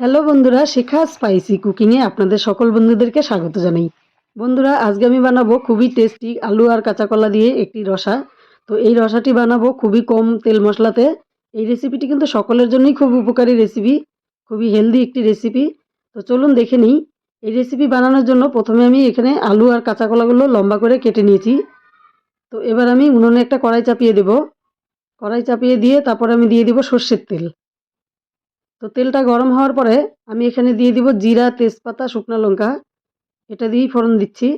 Hello বন্ধুরা, শেখা spicy কুকিংয়ে আপনাদের সকল বন্ধুদেরকে স্বাগত জানাই। বন্ধুরা, আজকে আমি বানাবো খুবই টেস্টি আলু আর কাঁচা কলা দিয়ে একটি রসা। তো এই রসাটি বানাবো খুবই কম তেল মশলাতে। এই রেসিপিটি কিন্তু সকলের জন্যই খুব উপকারী রেসিপি খুবই হেলদি একটি রেসিপি তো চলুন দেখে নিই। এই রেসিপি বানানোর জন্য প্রথমে আমি এখানে আলু আর কাঁচা কলাগুলো লম্বা করে কেটে নিয়েছি। তো এবার আমি উনুনে একটা কড়াই চাপিয়ে দেব। কড়াই চাপিয়ে দিয়ে তারপর আমি দিয়ে দিব সর্ষের তেল। তো তেলটা গরম হওয়ার পরে আমি এখানে দিয়ে দিব জিরা, তেজপাতা, শুকনো লঙ্কা। এটা দিয়েই ফোড়ন দিচ্ছি।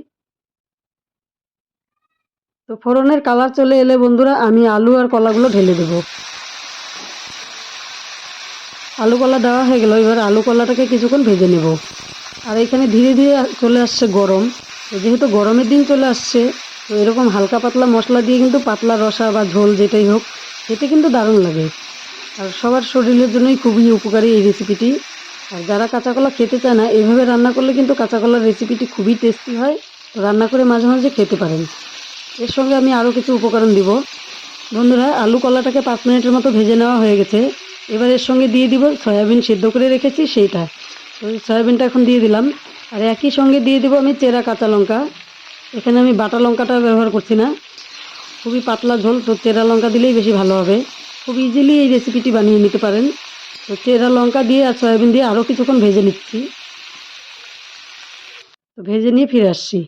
তো ফোড়নের কালার চলে এলে বন্ধুরা আমি আলু আর কলাগুলো ঢেলে দেব। আলু কলা দেওয়া হয়ে গেল, এবার আলু কলাটাকে কিছুক্ষণ ভেজে নেব। আর এখানে ধীরে ধীরে চলে আসছে গরম। তো যেহেতু গরমের দিন চলে আসছে, তো এরকম হালকা পাতলা মশলা দিয়ে কিন্তু পাতলা রসা বা ঝোল যেটাই হোক, খেতে কিন্তু দারুণ লাগে। আর সবার শরীরের জন্যই খুবই উপকারী এই রেসিপিটি আর যারা কাঁচা কলা খেতে চায় না, এভাবে রান্না করলে কিন্তু কাঁচা কলার রেসিপিটি খুবই টেস্টি হয়। রান্না করে মাঝে মাঝে খেতে পারেন। এর সঙ্গে আমি আরও কিছু উপকরণ দিব। বন্ধুরা, আলু কলাটাকে পাঁচ মিনিটের মতো ভেজে নেওয়া হয়ে গেছে। এবার এর সঙ্গে দিয়ে দিব সয়াবিন সিদ্ধ করে রেখেছি সেইটা। তো সয়াবিনটা এখন দিয়ে দিলাম। আর একই সঙ্গে দিয়ে দিব আমি চেরা কাঁচা লঙ্কা। এখানে আমি বাটা লঙ্কাটা ব্যবহার করছি না। খুবই পাতলা ঝোল, তো চেরা লঙ্কা দিলেই বেশি ভালো হবে। খুব ইজিলি এই রেসিপিটি বানিয়ে নিতে পারেন। তো চেরা লঙ্কা দিয়ে আর সয়াবিন দিয়ে আরও কিছুক্ষণ ভেজে নিচ্ছি। তো ভেজে নিয়ে ফিরে আসছি।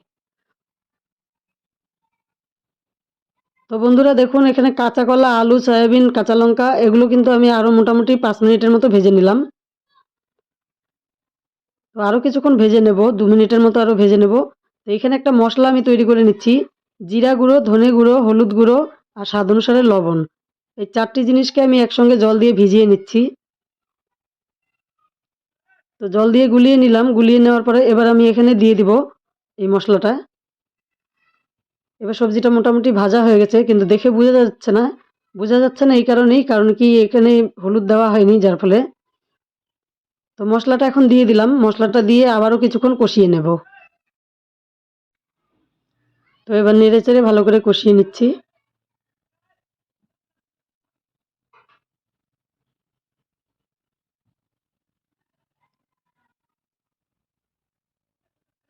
তো বন্ধুরা দেখুন, এখানে কাঁচা কলা, আলু, সয়াবিন, কাঁচা লঙ্কা, এগুলো কিন্তু আমি আরও মোটামুটি পাঁচ মিনিটের মতো ভেজে নিলাম। তো আরও কিছুক্ষণ ভেজে নেব, দু মিনিটের মতো আরও ভেজে নেব। তো এখানে একটা মশলা আমি তৈরি করে নিচ্ছি। জিরা গুঁড়ো, ধনে গুঁড়ো, হলুদ গুঁড়ো আর স্বাদ অনুসারে লবণ। এই চারটি জিনিসকে আমি একসঙ্গে জল দিয়ে ভিজিয়ে নিচ্ছি। তো জল দিয়ে গুলিয়ে নিলাম। গুলিয়ে নেওয়ার পরে এবার আমি এখানে দিয়ে দিব এই মশলাটা। এবার সবজিটা মোটামুটি ভাজা হয়ে গেছে, কিন্তু দেখে বোঝা যাচ্ছে না। বোঝা যাচ্ছে না এই কারণেই, কারণ কি এখানে হলুদ দেওয়া হয়নি, যার ফলে। তো মশলাটা এখন দিয়ে দিলাম। মশলাটা দিয়ে আবারও কিছুক্ষণ কষিয়ে নেব। তো এবার নেড়ে চেড়ে ভালো করে কষিয়ে নিচ্ছি।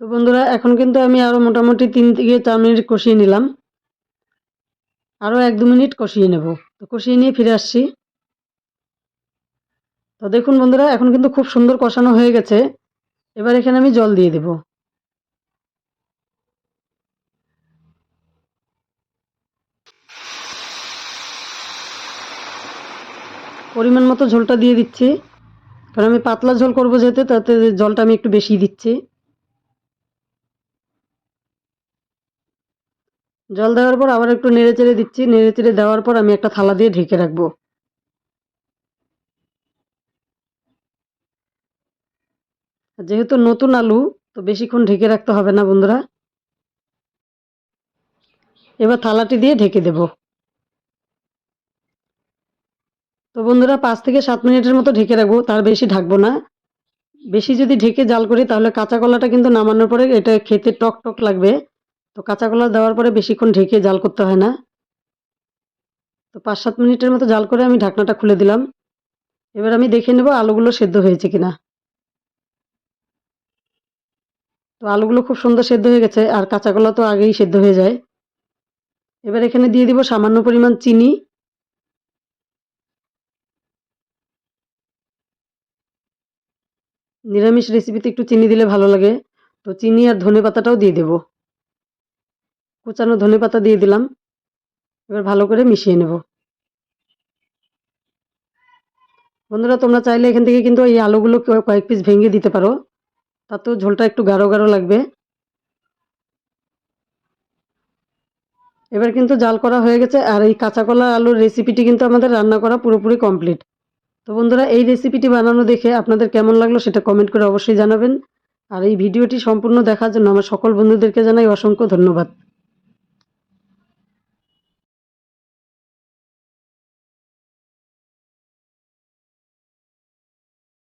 তো বন্ধুরা, এখন কিন্তু আমি আরও মোটামুটি তিন থেকে চার মিনিট কষিয়ে নিলাম। আরও এক দু মিনিট কষিয়ে নেব। তো কষিয়ে নিয়ে ফিরে আসছি। তো দেখুন বন্ধুরা, এখন কিন্তু খুব সুন্দর কষানো হয়ে গেছে। এবার এখানে আমি জল দিয়ে দেব। পরিমাণ মতো ঝোলটা দিয়ে দিচ্ছি। কারণ আমি পাতলা ঝোল করব যেহেতু, তাতে জলটা আমি একটু বেশি দিচ্ছি। জল দেওয়ার পর আবার একটু নেড়ে চেড়ে দিচ্ছি। নেড়ে চেড়ে দেওয়ার পর আমি একটা থালা দিয়ে ঢেকে রাখব। যেহেতু নতুন আলু, তো বেশিক্ষণ ঢেকে রাখতে হবে না বন্ধুরা। এবার থালাটি দিয়ে ঢেকে দেব। তো বন্ধুরা, পাঁচ থেকে সাত মিনিটের মতো ঢেকে রাখব, তার বেশি ঢাকবো না। বেশি যদি ঢেকে জাল করি, তাহলে কাঁচা কলাটা কিন্তু নামানোর পরে এটা খেতে টক টক লাগবে। তো কাঁচা কলা দেওয়ার পরে বেশিক্ষণ ঢেকে জাল করতে হয় না। তো পাঁচ সাত মিনিটের মতো জাল করে আমি ঢাকনাটা খুলে দিলাম। এবার আমি দেখে নেব আলুগুলো সেদ্ধ হয়েছে কিনা। তো আলুগুলো খুব সুন্দর সেদ্ধ হয়ে গেছে, আর কাঁচা কলা তো আগেই সেদ্ধ হয়ে যায়। এবার এখানে দিয়ে দিব সামান্য পরিমাণ চিনি। নিরামিষ রেসিপিতে একটু চিনি দিলে ভালো লাগে। তো চিনি আর ধনে পাতাটাও দিয়ে দেব। কুচানো ধনে পাতা দিয়ে দিলাম। এবার ভালো করে মিশিয়ে নেব। বন্ধুরা, তোমরা চাইলে এখান থেকে কিন্তু এই আলুগুলো কয়েক পিস ভেঙে দিতে পারো। তাতেও ঝোলটা একটু গাঢ় গাঢ় লাগবে। এবার কিন্তু জাল করা হয়ে গেছে, আর এই কাঁচা কলা আলুর রেসিপিটি কিন্তু আমাদের রান্না করা পুরোপুরি কমপ্লিট তো বন্ধুরা, এই রেসিপিটি বানানো দেখে আপনাদের কেমন লাগল সেটা কমেন্ট করে অবশ্যই জানাবেন। আর এই ভিডিওটি সম্পূর্ণ দেখার জন্য আমার সকল বন্ধুদেরকে জানাই অসংখ্য ধন্যবাদ।